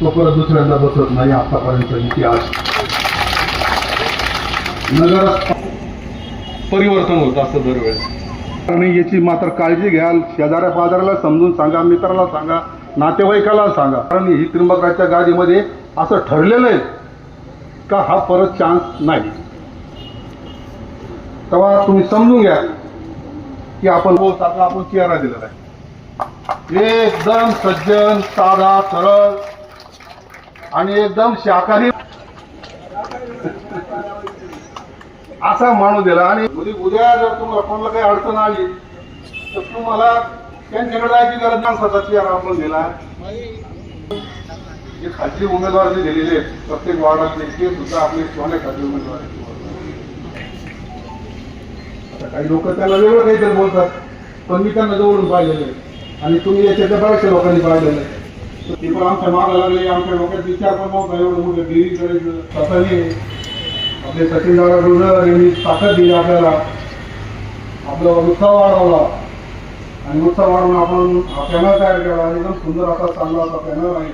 तो परत दुसऱ्यांदा बसत नाही आतापर्यंत इतिहास. नगर परिवर्तन होत असतं दरवेळेस. आणि याची मात्र काळजी घ्याल शेजाऱ्या पाजाऱ्याला समजून सांगा मित्राला सांगा नातेवाईकाला सांगा. कारण ही त्रिंबकराच्या गादीमध्ये असं ठरलेलं आहे का हा परत चान्स नाही. तेव्हा तुम्ही समजून घ्या की आपण हो सारखा आपण चेहरा दिलेला आहे. एकदम सज्जन साधा सरळ. आणि एकदम शाकाहारी. असा माणूस दिला आणि उद्या उद्या जर तुम्हाला कोणाला काही अडचण आली तर तुम्हाला त्यांच्याकडे जायची गरज नाही. स्वतःची आपण दिला जे खाजगी उमेदवार जे दिलेले आहेत प्रत्येक वार्डातले ते सुद्धा आपले सोने खाजगी उमेदवार आहेत. आता काही लोक त्याला वेगळं काहीतरी बोलतात पण मी त्यांना जवळून पाहिलेलं आहे. आणि तुम्ही याच्या बऱ्याचशा लोकांनी पाहिलेलं आहे. ते पण आमच्या मागा लागले. आमच्या डोक्यात विचार पण नव्हता. एवढं मोठं डेअरी करायचं स्वतःने आपले सचिन दादा गुजर यांनी ताकद दिली आपल्याला. आपला उत्साह वाढवला. आणि उत्साह वाढवून आपण हा पॅनल तयार केला. एकदम सुंदर असा चांगला असा पॅनल आहे.